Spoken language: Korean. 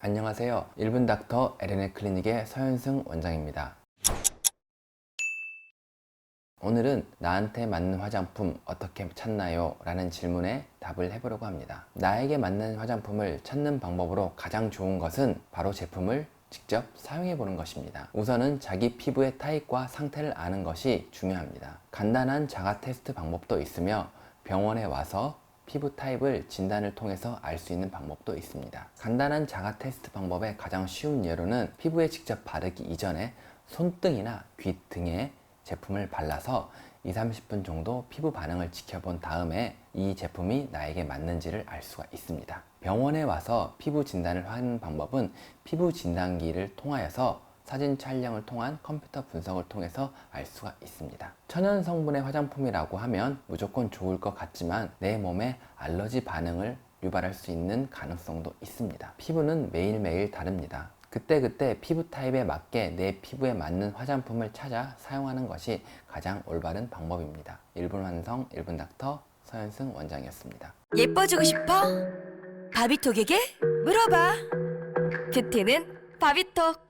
안녕하세요. 1분 닥터 에렌의 클리닉의 서현승 원장입니다. 오늘은 나한테 맞는 화장품 어떻게 찾나요? 라는 질문에 답을 해보려고 합니다. 나에게 맞는 화장품을 찾는 방법으로 가장 좋은 것은 바로 제품을 직접 사용해 보는 것입니다. 우선은 자기 피부의 타입과 상태를 아는 것이 중요합니다. 간단한 자가 테스트 방법도 있으며 병원에 와서 피부 타입을 진단을 통해서 알 수 있는 방법도 있습니다. 간단한 자가 테스트 방법의 가장 쉬운 예로는 피부에 직접 바르기 이전에 손등이나 귀 등에 제품을 발라서 2, 30분 정도 피부 반응을 지켜본 다음에 이 제품이 나에게 맞는지를 알 수가 있습니다. 병원에 와서 피부 진단을 하는 방법은 피부 진단기를 통하여서 사진 촬영을 통한 컴퓨터 분석을 통해서 알 수가 있습니다. 천연 성분의 화장품이라고 하면 무조건 좋을 것 같지만 내 몸에 알러지 반응을 유발할 수 있는 가능성도 있습니다. 피부는 매일매일 다릅니다. 그때그때 피부 타입에 맞게 내 피부에 맞는 화장품을 찾아 사용하는 것이 가장 올바른 방법입니다. 1분 완성 1분 닥터 서현승 원장이었습니다. 예뻐지고 싶어? 바비톡에게 물어봐. 뷰티는 바비톡.